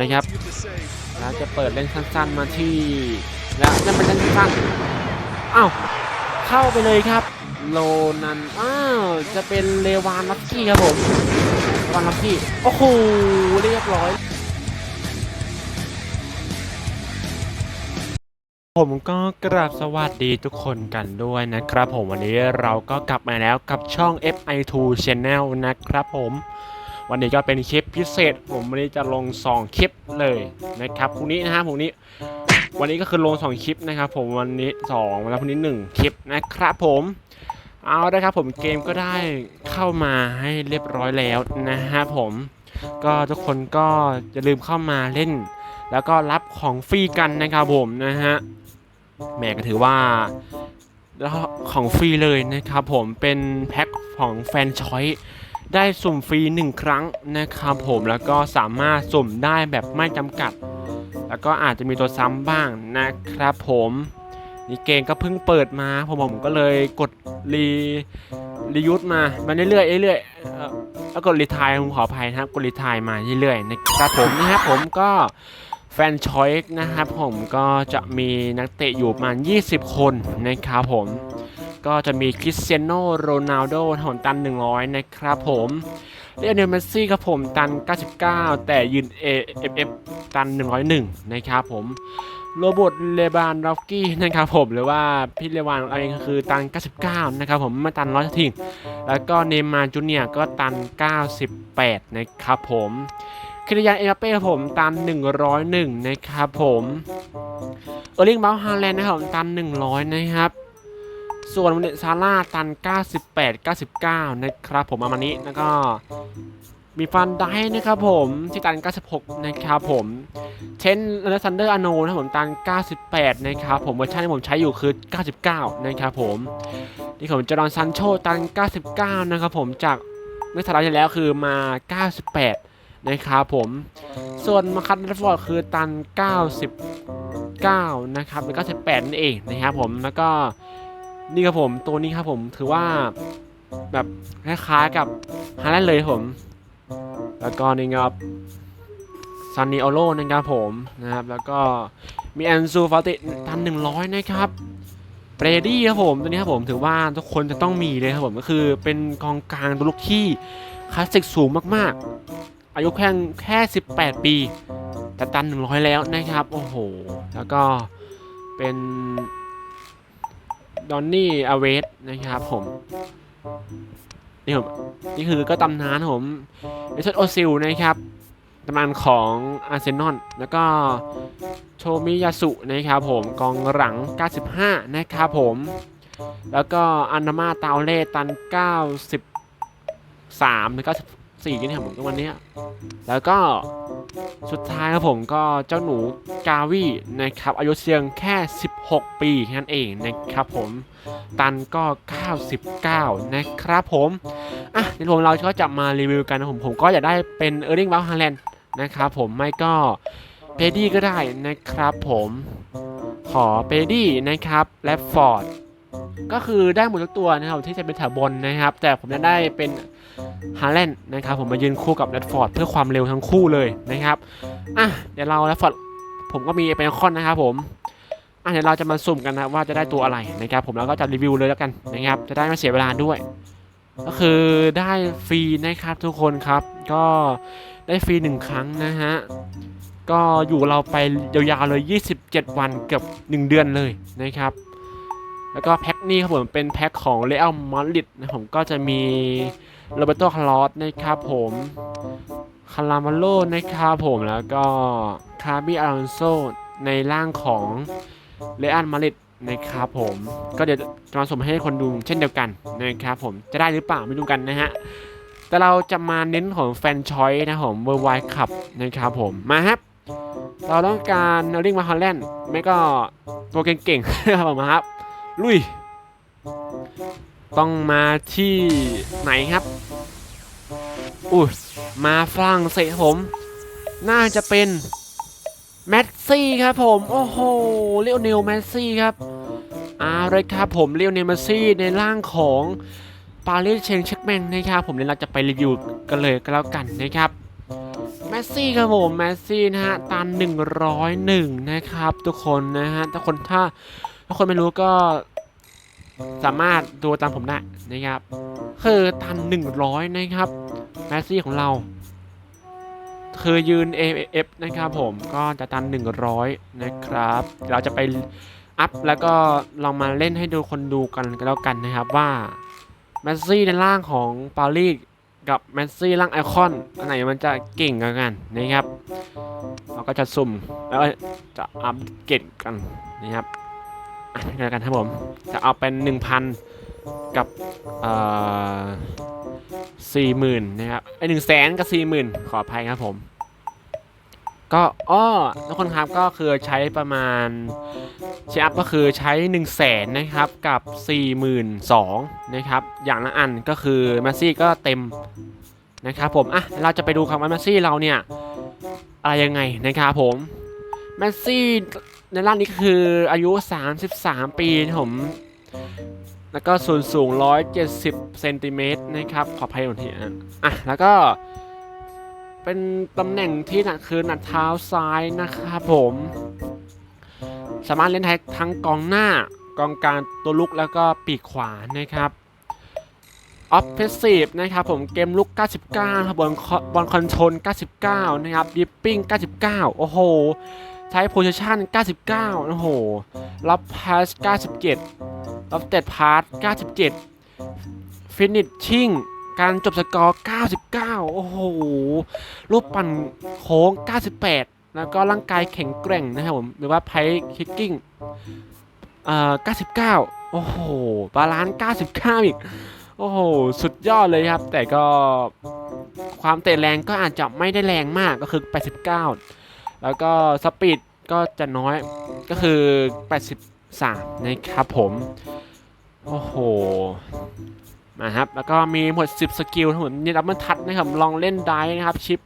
นะครับแล้วจะเปิดเล่นสั้น ๆมาที่แล้วจะเป็นเล่นสั้นๆอ้าวเข้าไปเลยครับ โลนันอ้าวจะเป็นเลวานลักกี้ครับผมเลวานลักกี้โอ้โหเรียบร้อยผมก็กราบสวัสดีทุกคนกันด้วยนะครับผมวันนี้เราก็กลับมาแล้วกับช่อง FI2 Channel นะครับผม วันนี้ก็เป็นคลิปพิเศษ ผมวันนี้จะลง 2 คลิปเลยนะครับพรุ่งนี้นะฮะพรุ่งนี้ วันนี้ก็คือลง 2 คลิปนะครับ ผมวันนี้2แล้วพรุ่งนี้ 1 คลิปนะครับผมเอาละครับผมเกมก็ได้เข้ามาให้เรียบร้อยแล้วนะฮะผมก็ทุกคนก็อย่าลืมเข้ามาเล่น แล้วก็รับของฟรีกันนะครับผมนะฮะแหม่ก็ถือว่าแล้วของฟรีเลยนะครับผมเป็นแพ็คของแฟนชอย ได้สุ่มฟรี 1 ครั้งนะครับผมแล้วก็สามารถสุ่มได้แบบไม่จำกัด แล้วก็อาจจะมีตัวซ้ำบ้างนะครับผมนี่เกมก็เพิ่งเปิดมาผมผมก็เลยกดรีรียูทมามาเรื่อยๆเรื่อยๆแล้วกดรีทายผมขออภัยนะครับกดรีทายมาเรื่อยๆนะครับผมนะครับผมก็แฟนชอยส์นะครับผมก็จะมีนักเตะอยู่ประมาณ 20 คนนะครับผม ก็จะมีคริสเตียโนโรนัลโดถนตัน 100 นะครับผมเรียนเนลเมสซี่ครับผมตัน 99 แต่ยืน AFF ตัน 101 นะครับผมโรบอทเลบานดอฟกี้นะครับผมหรือว่าพี่เลวานเองก็คือตัน 99 นะครับผมไม่ตัน100ทิ้งแล้วก็เนมาร์จูเนียก็ตัน 98 นะครับผมคิริยานเอ็มบัปเป้ครับผมตัน 101 นะครับผมเออร์ลิงเบลฮาแลนด์นะครับผมตัน 100 นะครับ ส่วนวันซาร่าตัน 98 99 นะครับผมประมาณนี้แล้วก็มีฟันได้นะครับผมที่ตัน 96 นะครับผม เชนเลซันเดอร์อโนนะครับผมตัน 98 นะครับผมเวอร์ชันที่ผมใช้อยู่คือ 99 นะครับผมนี่ผมจอร์ดนซันโชตัน 99 นะครับผมจากเมื่อสัปดาห์ที่แล้วคือมา 98 นะครับผม ส่วนมาคัตเดฟอร์ดคือตัน99นะครับแล้วก็18นั่นเองนะครับผมแล้วก็ นี่ครับผมตัวนี้ครับผมถือว่าแบบคล้ายๆกับฮาแลนด์เลยผม แล้วก็นี่ครับซันนิโอโลนะครับผมนะครับ แล้วก็มีแอนซูฟาติตัน100นะครับเบรดี้ครับผมตัวนี้ครับผมถือว่าทุกคนจะต้องมีเลยครับผมก็คือเป็นกองกลางตัวลูกที่คลาสสิกสูงมากๆ อายุแค่แค่ 18 ปี แต่ตัน 100 แล้วนะครับ โอ้โห แล้วก็เป็น ดอนนี่อเวสนะครับผม นี่ผมนี่คือก็ตำนานผมเอชโอซิลนะครับตำนานของอาร์เซนอลแล้วก็โชมิยาสุนะครับผมกองหลัง 95 นะครับผม แล้วก็อันนามาตาเล่ตัน 93หรือ 94นี่ครับผมวันนี้ แล้วก็สุดท้ายครับผมก็เจ้าหนูกาวีนะครับ อายุเพียงแค่ 16 ปีแค่นั้นเองนะครับผมตันก็ 99 นะครับผมอะเดี๋ยวผมเราก็จะมารีวิวกันนะผมผมก็อยากได้เป็นเออร์ลิงบาฮาแลนด์นะครับผมไม่ก็เพดี้ก็ได้นะครับผมขอเปดี้นะครับ และฟอร์ด ก็คือได้หมดทุกตัวนะครับที่จะเป็นแถวบนนะครับ แต่ผมจะได้เป็นฮาแลนด์นะครับ ผมมายืนคู่กับแรดฟอร์ดเพื่อความเร็วทั้งคู่เลยนะครับอะเดี๋ยวเราแรดฟอร์ดผมก็มีเป็นคอนนะครับผมอะเดี๋ยวเราจะมาสุ่มกันนะว่าจะได้ตัวอะไรนะครับ ผมแล้วก็จะรีวิวเลยแล้วกันนะครับ จะได้ไม่เสียเวลาด้วย ก็คือได้ฟรีนะครับทุกคนครับ ก็ได้ฟรีหนึ่งครั้งนะฮะก็อยู่เราไปยาวๆเลย 27 วันเกือบ1 เดือนเลยนะครับ แล้วก็แพ็คนี้ครับผมเป็นแพ็คของเรอัลมาดริดนะผมก็จะมีโรเบโตคาร์ลอสนะครับผมคารามาโลนะครับผมแล้วก็คาร์บิอารอนโซในร่างของเรอัลมาดริดนะครับผมก็เดี๋ยวจะมาส่งให้คนดูเช่นเดียวกันนะครับผมจะได้หรือเปล่าไม่รู้กันนะฮะแต่เราจะมาเน้นของแฟนชอยนะผมเวอร์ไวคับนะครับผมมาครับเราต้องการเนลลิงมาฮอลแลนด์ไม่ก็ตัวเก่งๆครับผมครับ ลุย ต้องมาที่ไหนครับอุ้ยมาฝรั่งเศสผม น่าจะเป็นแมสซี่ครับผม โอ้โหเลียวเนลแมสซี่ครับอาเลยครับผมเลียวเนลแมสซี่ในร่างของปารีสเชงเช็คแมงนะครับผมเดี๋ยวเราจะไปรีวิวกันเลยก็แล้วกันนะครับแมสซี่ครับผมแมสซี่นะฮะตัน101 นะครับ ทุกคนนะฮะถ้าคนถ้า ถ้าคนไม่รู้ก็สามารถดูตามผมได้นะครับ คือตัน100นะครับแมสซี่ของเรา คือยืน AF นะครับผมก็จะตัน 100 นะครับเดี๋ยวเราจะไปอัพแล้วก็ลองมาเล่นให้ดูคนดูกันกันแล้วกันนะครับว่าแมสซี่ในร่างของปารีสกับแมสซี่ร่างไอคอนอันไหนมันจะเก่งกว่ากันนะครับ เราก็จะสุ่มแล้วจะอัปเกรดกันนะครับ อะนี่กันครับผม จะเอาเป็น 1,000 กับเอ่อสี่หมื่นนะครับไอหนึ่งแสนกับสี่หมื่นขออภัยครับผม ก็อ้อทุกคนครับก็คือใช้ประมาณเชอัพก็คือใช้1นึ่งแสนนะครับกับ 4 2 0 0 0นะครับอย่างละอันก็คือมาซี่ก็เต็มนะครับผมอะเราจะไปดูครับว่าแมซี่เราเนี่ยอะไรยังไงนะครับผมแมสซี่ ในร่างนี้คืออายุ 33 ปีนะผม แล้วก็ส่วนสูง 170 เซนติเมตรนะครับ ขออภัยหน่อยทีอะอะ แล้วก็เป็นตำแหน่งที่หนักคือหนักเท้าซ้ายนะครับผม สามารถเล่นได้ทั้งกองหน้ากองกลางตัวลุกแล้วก็ปีกขวานะครับออฟเฟสซีฟนะครับผมเกมลุก 99 ครับบอลบอลคอนโทรล99 นะครับดิปปิ้ง 99 โอ้โห ใช้โพซิชัน99 โอ้โห รับพาส 97 รับเตดพาส 97 ฟินิชชิ่ง การจบสกอร์ 99 โอ้โห รูปปั่นโค้ง 98 แล้วก็ร่างกายแข็งแกร่งนะครับผม หรือว่าไพคิกกิ้งเอ่อ99 โอ้โห บาลานซ์ 99 อีก โอ้โห สุดยอดเลยครับ แต่ก็ความเตะแรงก็อาจจะไม่ได้แรงมากก็คือ 89 แล้วก็สปีดก็จะน้อยก็คือ 83 นะครับผม โอ้โห มาครับ แล้วก็มีหมด 10 สกิลทั้งหมดนี่ดับเบิลทัชนะครับ ลองเล่นได้นะครับ ชิป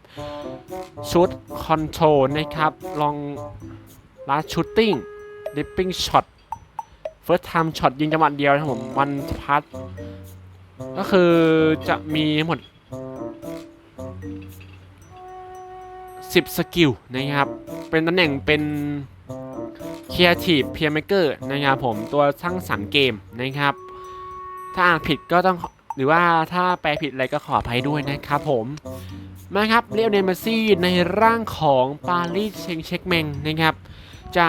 ชุดคอนโทรลนะครับ ลองลัดชูตติ้งดิปปิ้งช็อตเฟิร์สไทม์ช็อตยิงจังหวะเดียวนะครับผม วันพัทก็คือจะมีหมด 10 สกิลนะครับ เป็นตำแหน่งเป็น Creative p l a y m a k e r นะครับผมตัวสร้างสรรค์เกมนะครับ ถ้าอ่านผิดก็ต้องหรือว่าถ้าแปลผิดอะไรก็ขออภัยด้วยนะครับผมมาครับเรียวเนมาซี่ในร่างของปารีสเชงเช็คเมงนะครับ จะ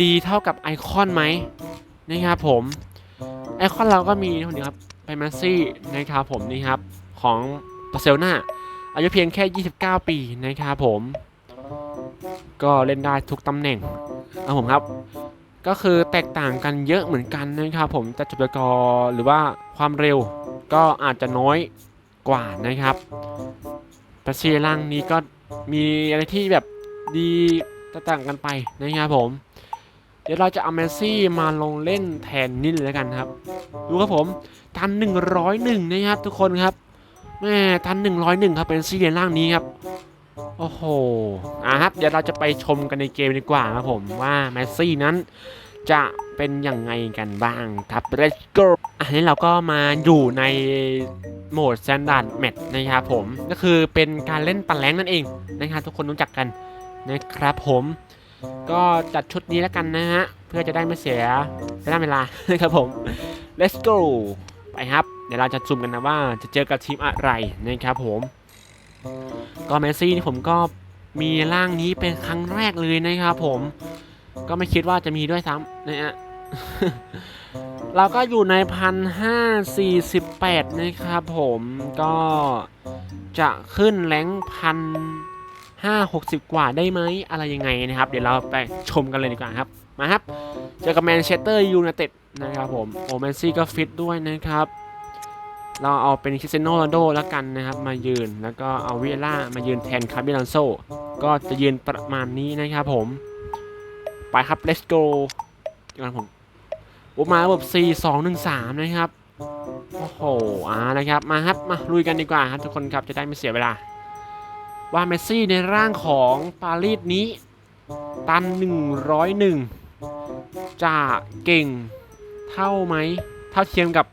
ดีเท่ากับไอคอนไหมนะครับผมไอคอนเราก็มีคนนี้ครับไปมาซี่นะครับผมนี่ครับของบาร์เซโลนา อายุเพียงแค่ 29 ปีนะครับผม ก็เล่นได้ทุกตำแหน่งนะผมครับ ก็คือแตกต่างกันเยอะเหมือนกันนะครับผมแต่จุดกอหรือว่าความเร็วก็อาจจะน้อยกว่านะครับแต่เชียร์ล่างนี้ก็มีอะไรที่แบบดีแตกต่างกันไปนะครับผม เดี๋ยวเราจะเอาเมซี่มาลงเล่นแทนนี่เลยแล้วกันครับ ดูครับผมทัน101 นะครับทุกคนครับ แม่ทัน101 ครับเป็นซีเรียนล่างนี้ครับ โอ้โหอะครับเดี๋ยวเราจะไปชมกันในเกมดีกว่าครับผมว่าแมสซี่นั้นจะเป็นยังไงกันบ้างครับ let's go อันนี้เราก็มาอยู่ในโหมด standard match นะครับผม ก็คือเป็นการเล่นปันแรงนั่นเองนะครับทุกคนรู้จักกันนะครับผม ก็จัดชุดนี้แล้วกันนะฮะ เพื่อจะได้ไม่เสียเวลาเวลานะครับผม let's go ไปครับ ดี๋ยวเราจะซูมกันนะว่าจะเจอกับทีมอะไรนะครับผม ก็เมสซี่นี่ผมก็มีร่างนี้เป็นครั้งแรกเลยนะครับผม ก็ไม่คิดว่าจะมีด้วยซ้ำนะฮะเราก็อยู่ในพันห้าสี่สิบแปดนะครับผมก็จะขึ้นแรงพันห้าหกสิบกว่าได้ไหมอะไรยังไงนะครับ เดี๋ยวเราไปชมกันเลยดีกว่าครับ มาครับ เจอกับแมนเชสเตอร์ยูไนเต็ดนะครับผมโอแมนซี่ก็ฟิตด้วยนะครับ เราเอาเป็นคริสเซโนโรนโดแล้วกันนะครับ มายืนแล้วก็เอาวิเอล่ามายืนแทนคาร์บิลอนโซก็จะยืนประมาณนี้นะครับผม ไปครับ let's go เจอกันผมอุมาระบบ 4 2 1 3 นะครับ โอ้โหอ่านะครับ มาครับ มาลุยกันดีกว่าครับทุกคนครับจะได้ไม่เสียเวลา ว่าเมสซี่ในร่างของปารีสนี้ ตัน 101 จะเก่งเท่าไหม เท่าเทียมกับ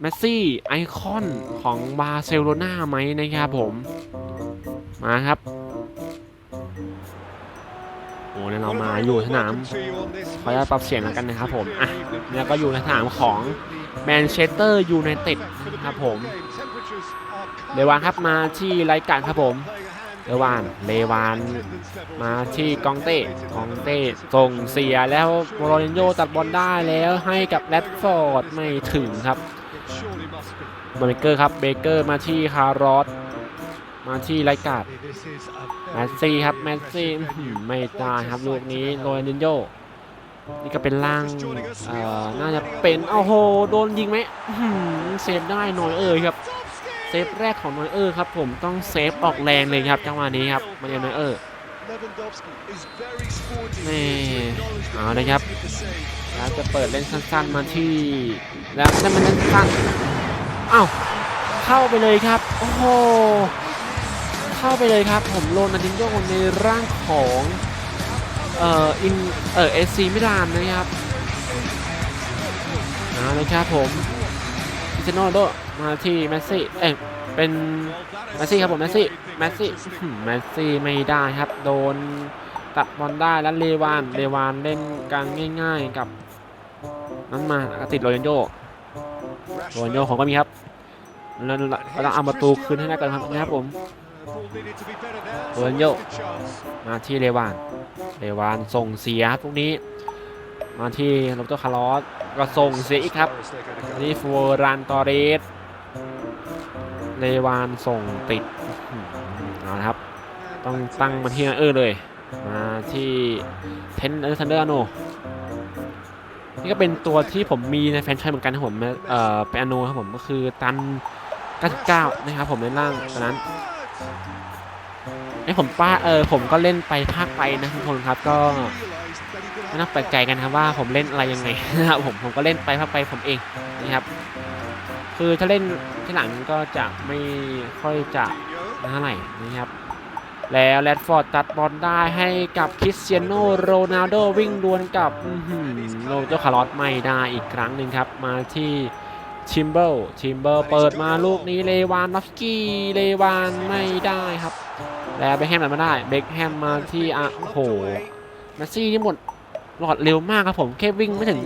เมสซี่ไอคอนของบาร์เซโลนาไหมนะครับผม มาครับโอ้เนี่ยเรามาอยู่สนามขออนุญาตปรับเสียงแล้วกันนะครับผมอะแล้วก็อยู่ในสนามของแมนเชสเตอร์ยูไนเต็ดนะครับผมเลวานครับมาที่ไรการครับผมเลวานเลวานมาที่กองเต้กองเต้ส่งเสียแล้วโมโรนินโยตัดบอลได้แล้วให้กับแรดฟอร์ดไม่ถึงครับ เบเกอร์ครับ เบเกอร์มาที่คารอสมาที่ไรกาดแมสซี่ครับ แมสซี่ไม่ได้ครับลูกนี้โรนินโยนี่ก็เป็นล่างเอ่อน่าจะเป็นโอ้โห โดนยิงไหมเซฟได้หน่อยเอ่ยครับ เซฟแรกของนอยเออร์ครับ ผมต้องเซฟออกแรงเลยครับจังหวะนี้ครับมาเยนอยเออร์นี่เอาเลยครับ แล้วจะเปิดเล่นสั้นๆมาที่แล้วนั่นมันเล่นสั้น อ้าวเข้าไปเลยครับ โอ้โห เข้าไปเลยครับ ผมโรนัลดินโยในร่างของเอ่ออินเอ่อเอซีมิลานนะครับเอาเลยครับผมคริเตียโนโรนัลโดมาที่แมสซี่เอ้ยเป็นแมสซี่ครับผมแมสซี่แมสซี่แมสซี่ไม่ได้ครับ โดนตัดบอลได้แล้วเลวานเลวานเล่นกลางง่าย ๆกับนั้นมาติดโรยันโย โรนโยของก็มีครับแล้วเราต้องเอาประตูคืนให้ได้ก่อนครับนะครับผมโรนโญ่มาที่เลวานเลวานส่งเสียครับตรงนี้ มาที่โรเบโตคาร์ลอสก็ส่งเสียอีกครับนี่ฟูรานตอเรสเลวานส่งติดอื้อหือเอาละครับ ต้องตั้งมาที่เออร์เลย มาที่เทนเออร์ทันเดอร์โน นี่ก็เป็นตัวที่ผมมีในแฟนชายเหมือนกันครับผมเอ่อเป็นอโนครับผมก็คือตัน 99 นะครับผมในร่างตอนนั้นไอ้ผมป้าเออผมก็เล่นไปภาคไปนะทุกคนครับก็ไม่ต้องแปลกใจกันครับว่าผมเล่นอะไรยังไงนะครับผมผมก็เล่นไปภาคไปผมเองนะครับคือถ้าเล่นที่หลังก็จะไม่ค่อยจะเท่าไหร่นะครับ แล้วแรดฟอร์ดตัดบอลได้ให้กับคริสเตียโนโรนัลโดวิ่งดวลกับโรเจอร์คาร์ลอสไม่ได้อีกครั้งหนึ่งครับ มาที่ชิมเบิลชิมเบิลเปิดมาลูกนี้เลวานนอฟสกี้เลวานไม่ได้ครับ แล้วเบคแฮมตัดมาได้เบคแฮมมาที่อะโอ้โหมสซี่นี่หมดหลอดเร็วมากครับผมแค่วิ่งไม่ถึง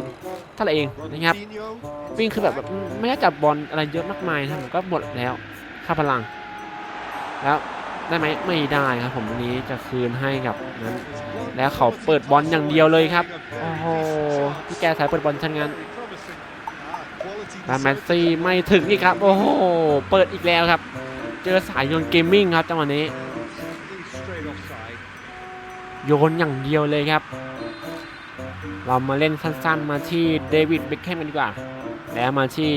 เท่าไหร่เองนะครับ วิ่งคือแบบแบบไม่ได้จับบอลอะไรเยอะมากมายนะผมก็หมดแล้วค่าพลังแล้ว ได้ไหมไม่ได้ครับ ผมวันนี้จะคืนให้กับนั้น แล้วเขาเปิดบอลอย่างเดียวเลยครับโอ้โหพี่แกสายเปิดบอลชันงานแล้วแมสซี่ไม่ถึงอีกครับ โอ้โหเปิดอีกแล้วครับ เจอสายโยนเกมมิ่งครับจังหวะนี้ โยนอย่างเดียวเลยครับ เรามาเล่นสั้นๆ มาที่เดวิดเบคแฮมกันดีกว่า แล้วมาที่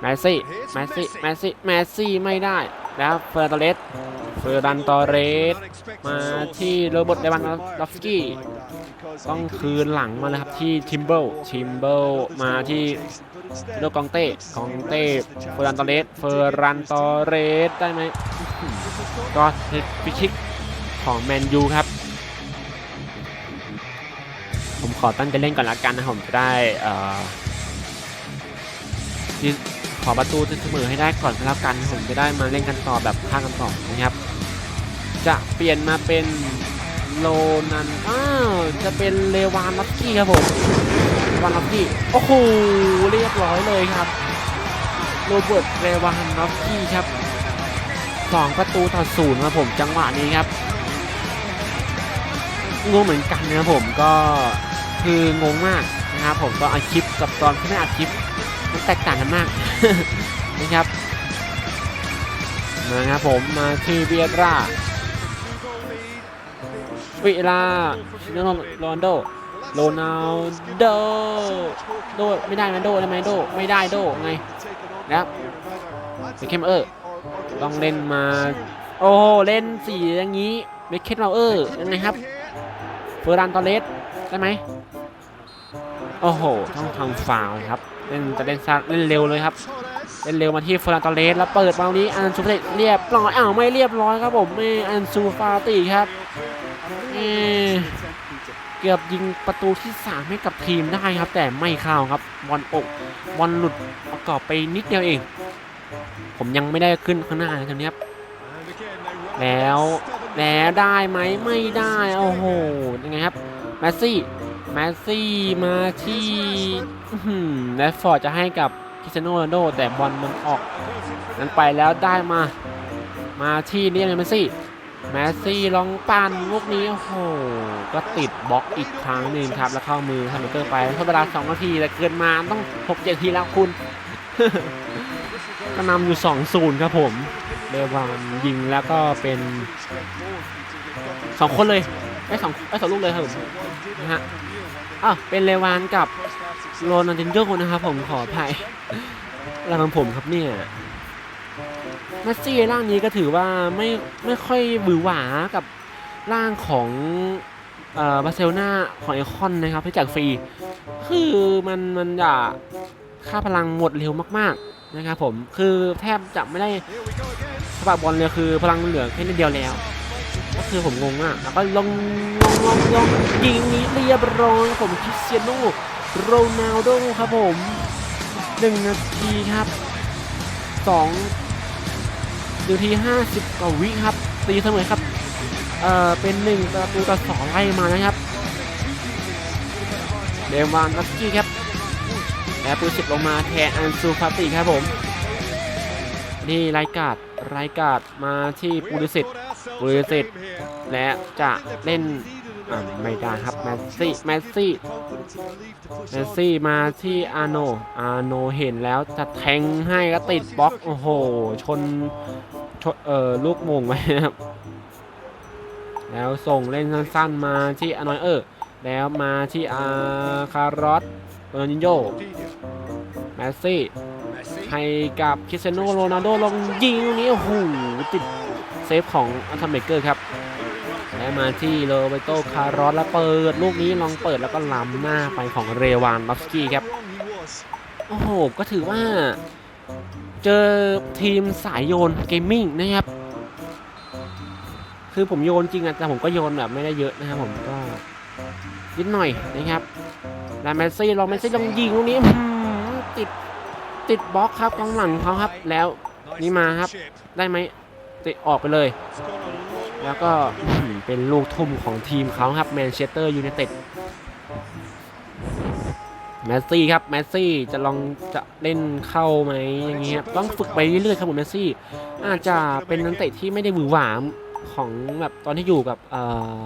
แมสซี่แมสซี่แมสซี่แมสซี่ไม่ได้ แล้วเฟอร์ตอเรสเฟอร์ดันตอเรสมาที่โรเบิร์ตเดวันดอฟสกี้ต้องคืนหลังมาเลยครับที่ทิมเบิลทิมเบิลมาที่โดกองเต้กองเต้เฟอร์ดันตอเรสเฟอร์รันตอเรสได้ไหมก็ฟิชิกของแมนยูครับ ผมขอตั้งใจเล่นก่อนละกันนะผมจะได้เอ่อที่ อประตูเสมอให้ได้ก่อนก็แล้วกันผมจะได้มาเล่นกันต่อแบบภากันต่อนะครับ จะเปลี่ยนมาเป็นโลนันอ้าวจะเป็นเลวานล็อกกี้ครับผมเลวานล็อกกี้โอ้โหเรียบร้อยเลยครับโรเบิร์ตเลวานล็อกกี้ครับสองประตูต่อศูนย์ครับผมจังหวะนี้ครับงงเหมือนกันนะครับผมก็คืองงมากนะครับผมตอนอัดคลิปกับตอนที่ไม่อัดคลิป มันแตกต่างกันมาก นะครับมาครับผมมาที่เบียร่าวิลาโรโรนโดโรนัลโดโดไม่ได้นะโดได้ไหมโดไม่ได้โดไงนะครับเบคเคมเออร์ต้องเล่นมา โอ้เล่นสีอย่างนี้เบคเคมเออร์ยังไงครับเฟอร์รันตอเลสได้ไหมโอ้โห ต้องทำฟาวครับ เล่นจะเล่นซะเล่นเร็วเลยครับเล่นเร็วมาที่เฟอร์รันตเลสแล้วเปิดมาตรงนี้อันซูฟตเรียบร้อยอ้าวไม่เรียบร้อยครับผมไม่อันซูฟาติครับเออเกือบยิงประตูที่ 3 ให้กับทีมได้ครับ แต่ไม่เข้าครับบอลอกบอลหลุดประกอบไปนิดเดียวเอง ผมยังไม่ได้ขึ้นข้างหน้านะตอนนี้ครับแล้วแล้วได้ไหมไม่ได้โอ้โหยังไงครับแมสซี่ แมสซี่มาที่แรดฟอร์ดจะให้กับคริสเตียโนโรนโด แต่บอลมันออก นั้นไปแล้วได้มา มาที่นี่เลยแมสซี่ แมสซี่ลองปั่นลูกนี้โอ้โห ก็ติดบล็อกอีกครั้งหนึ่งครับ แล้วเข้ามือฮันเกอร์ไปทดเวลา 2 นาทีแต่เกินมาต้อง6 7ทีแล้วคุณก็นำอยู่ 2-0 ครับผมเดวานยิงแล้วก็เป็นสองคนเลยไอ้สองไอ้สองลูกเลยครับผมนะฮะ อ้าวเป็นเลวานกับโรนัลดินโญ่นะครับผมขออภัยร่างของผมครับเนี่ยเมสซี่ร่างนี้ก็ถือว่าไม่ไม่ค่อยบือหวากับร่างของเอ่อบาร์เซโลนาของไอคอนนะครับที่จากฟรี คือมันมันจะค่าพลังหมดเร็วมากๆนะครับผมคือแทบจะไม่ได้สปักบอลเลยคือพลังเหลือแค่นิดเดียวแล้ว ก็คือผมงงมากแล้วก็ลง ลงลงลงยิงนี้เรียบร้อยผมคริสเตียโนโรนัลโดครับผมหนึ่งนาทีครับสองหนึ่งนาทีห้าสิบกว่าวิครับ ตีเสมอครับ เอ่อ เป็นหนึ่งประตูต่อสองไล่มานะครับเดวานลัสกี้ครับแล้วปืนสิบลงมาแทนอันซูฟาติครับผม นี่รายการรายการมาที่ปูริสิตปูริสิตและจะเล่น อ่าไม่ได้ครับแมสซี่แมสซี่แมสซี่มาที่อาโนอาโนเห็นแล้วจะแทงให้ก็ติดบล็อกโอ้โหชนชนเอ่อลูกโมงไว้นะครับแล้วส่งเล่นสั้นๆมาที่อานอยเออร์แล้วมาที่อาคารอสโรนัลโยแมสซี่ให้กับคริสเตียโนโรนัลโดลงยิงลูกนี้โอ้โหติดเซฟของอัลทัมเบเกอร์ครับแล้ว มาที่โรเบโตคารอสแล้วเปิด ลูกนี้ลองเปิดแล้วก็ล้ำหน้าไปของเรวานบัฟสกี้ครับ โอ้โห ก็ถือว่า เจอทีมสายโยนเกมมิ่งนะครับ คือผมโยนจริงอะแต่ผมก็โยนแบบไม่ได้เยอะนะครับผมก็นิดหน่อยนะครับแล้วเมซี่ลองเมซี่ลองยิงลูกนี้ติดติดบล็อกครับกองหลังเขาครับ แล้วนี่มาครับ ได้ไหมติดออกไปเลย แล้วก็เป็นลูกทุ่มของทีมเขาครับแมนเชสเตอร์ยูไนเต็ดแมสซี่ครับแมสซี่จะลองจะเล่นเข้าไหมอย่างเงี้ยต้องฝึกไปเรื่อยๆครับผมแมสซี่อาจจะเป็นนักเตะที่ไม่ได้หวือหวามของแบบตอนที่อยู่กับเอ่อ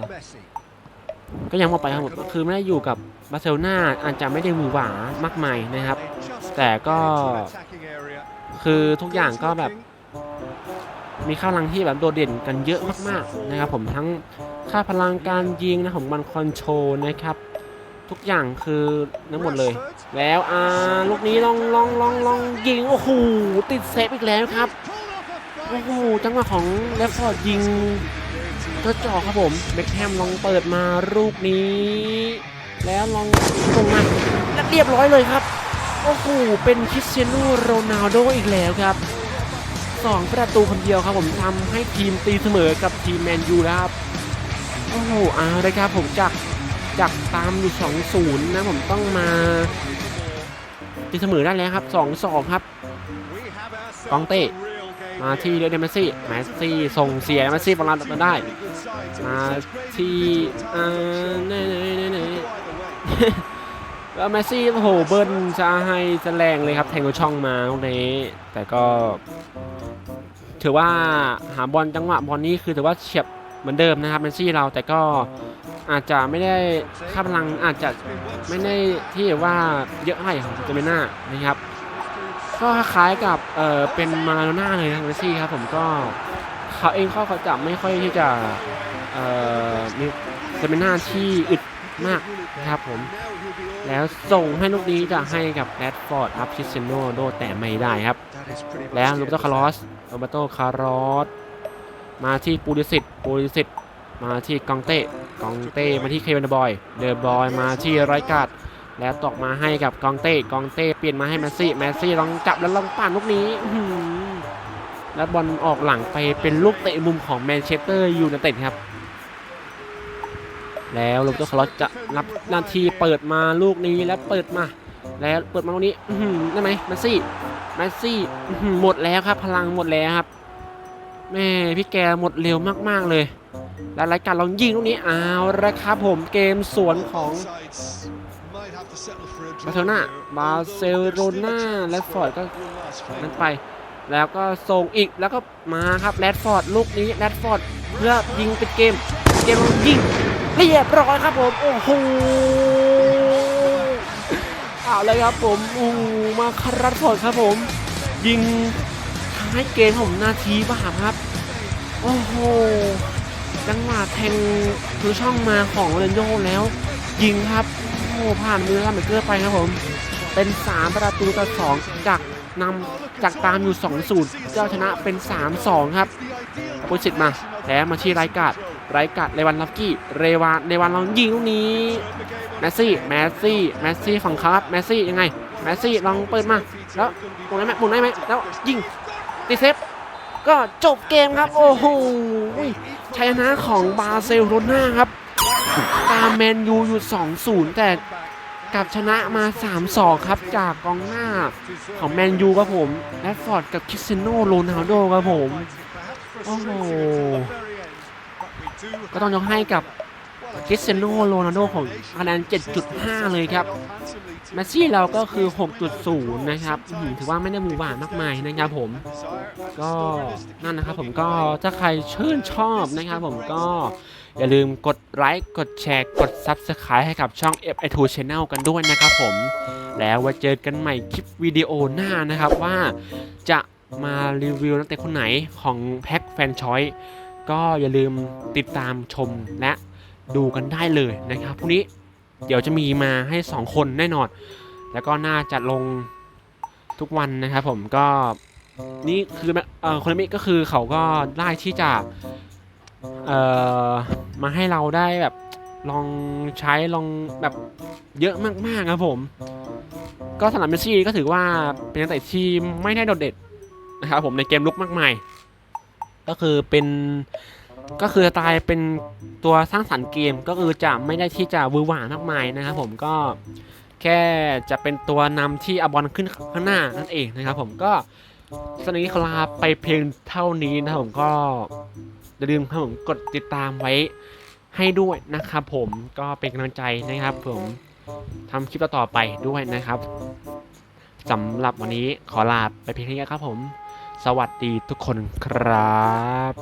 ก็ยังว่าไปครับผมคือไม่ได้อยู่กับบาร์เซโลนาอาจจะไม่ได้หวือหวามากมายนะครับ แต่ก็คือทุกอย่างก็แบบ มีค่าพลังที่แบบโดดเด่นกันเยอะมากๆนะครับผมทั้งค่าพลังการยิงนะผมบันคอนโทรลนะครับ ทุกอย่างคือทั้งหมดเลย แล้วอ่าลูกนี้ลองลองลองลองยิงโอ้โหติดเซฟอีกแล้วครับโอ้โหจังหวะของเลฟฟอร์ดยิงกระจอกครับผมเบคแฮมลองเปิดมาลูกนี้ แล้วลองตรงมาและเรียบร้อยเลยครับโอ้โหเป็นคริสเตียโนโรนัลโดอีกแล้วครับ สองประตูคนเดียวครับผมทำให้ทีมตีเสมอกับทีมแมนยูแล้วครับโอ้โหเอาเลยครับผมจากจากตามอยู่2 0นะผมต้องมาตีเสมอได้แล้วครับ 2 2 ครับกองเต้มาที่เดนเมซี่แมสซี่ส่งเสียแมสซี่บอลลันมาได้มาที่อ่าเน่เนเนเนแล้วแมสซี่โอ้โหเบิ้ลจะให้จะแรงเลยครับแทงเข้าช่องมาตรงนี้แต่ก็ ถือว่าหาบอลจังหวะบอลนี้คือถือว่าเฉียบเหมือนเดิมนะครับแมสซี่เราแต่ก็อาจจะไม่ได้ค่าพลังอาจจะไม่ได้ที่ว่าเยอะเท่าไหร่ของเจเมน่านะครับ ก็คล้ายกับเออเป็นมาโดน่าเลยนะเมสซี่ครับผมก็เขาเองเขาจะไม่ค่อยที่จะเออมีเจเมน่าที่อึดมากนะครับผม แล้วส่งให้ลูกนี้จะให้กับแรดฟอร์ดครับคริสเตียโนโดแต่ไม่ได้ครับ แล้วโรเบโตคาร์ลอสโรเบโตคาร์ลอสมาที่ปูริสิตปูริสิตมาที่กองเต้กองเต้มาที่เควินเดอะบอยเดอะบอยมาที่ไรการ์ดแล้วตกมาให้กับกองเต้กองเต้เปลี่ยนมาให้แมสซี่แมสซี่ลองจับแล้วลองปั่นลูกนี้อื้อหือแล้วบอลออกหลังไปเป็นลูกเตะมุมของแมนเชสเตอร์ยูไนเต็ดครับ แล้วโรเบโตคาร์ลอสจะรับนาทีเปิดมาลูกนี้แล้วเปิดมา แล้วเปิดมาตรงนี้ได้ไหมแมสซี่แมสซี่หมดแล้วครับ พลังหมดแล้วครับแม่พี่แกหมดเร็วมากๆเลย แล้วรายการลองยิงตรงนี้เอาละครับผมเกมสวนของบาร์เซโลนาบาร์เซโลนาและฟอร์ดก็นั้นไปแล้วก็ส่งอีกแล้วก็มาครับแรดฟอร์ดลูกนี้แรดฟอร์ดเพื่อยิงเป็นเกม เกมลองยิง เรียบร้อยครับผมโอ้โหเอาเลยครับผมโอ้มาคารัดฟอดครับผม ยิงท้ายเกมผมนาทีบ้าครับโอ้โหจังหวะแทงคือช่องมาของเรนโยแล้ว ยิงครับโอ้โหผ่านมือครับเบเกอร์ไปครับผม เป็น 3 ประตูต่อ2จากนำจากตามอยู่2-0เจ้าชนะเป็น 3-2 ครับโปรสิตมา แล้วมาที่ไรกาด ไรกาดเรวันลัฟกี้เรวานเรวันลองยิงลูกนี้แมสซี่แมสซี่แมสซี่ฝั่งเขาครับแมสซี่ยังไงแมสซี่ลองเปิดมาแล้วหมุนได้ไหมหมุนได้ไหมแล้วยิงตีเซฟก็จบเกมครับ โอ้โหชัยชนะของบาเซโลนาครับ ตามแมนยูอยู่ 2-0 แต่กลับชนะมา 3-2 ครับ จากกองหน้าของแมนยูครับผม แรดฟอร์ดกับคิสเตียโนโรนัลโดครับผม โอ้โห ก็ต้องยกให้กับคริสเตียโนโรนัลโดของคะแนน 7.5 เลยครับแมสซี่เราก็คือ 6.0 นะครับถือว่าไม่ได้มือหวานมากมายนะครับผม ก็นั่นนะครับผมก็ถ้าใครชื่นชอบนะครับผมก็อย่าลืมกดไลค์ กดแชร์ กด Subscribe ให้กับช่อง F2 Channel กันด้วยนะครับผม แล้วไว้เจอกันใหม่คลิปวิดีโอหน้านะครับว่าจะมารีวิวนักเตะคนไหนของแพ็คแฟนชอย ก็อย่าลืมติดตามชมและดูกันได้เลยนะครับพรุ่งนี้เดี๋ยวจะมีมาให้ 2 คนแน่นอน แล้วก็น่าจะลงทุกวันนะครับผมก็นี่คือเอ่อคนามิก็คือเขาก็ได้ที่จะเอ่อมาให้เราได้แบบลองใช้ลองแบบเยอะมากๆครับผม ก็สำหรับเมสซี่ก็ถือว่าเป็นนักเตะที่ไม่ได้โดดเด่นนะครับผมในเกมลุกมากมาย ก็คือเป็นก็คือสไตล์เป็นตัวสร้างสรรค์เกมก็คือจะไม่ได้ที่จะวือหวามากมายนะครับผมก็แค่จะเป็นตัวนำที่อบอลขึ้นข้างหน้านั่นเองนะครับผมก็สนี้ขลาไปเพียงเท่านี้นะครับผมก็อย่าลืมครับผมกดติดตามไว้ให้ด้วยนะครับผมก็เป็นกำลังใจนะครับผมทำคลิปต่อไปด้วยนะครับสำหรับวันนี้ขอลาไปเพียงเท่านี้ครับผม สวัสดีทุกคนครับ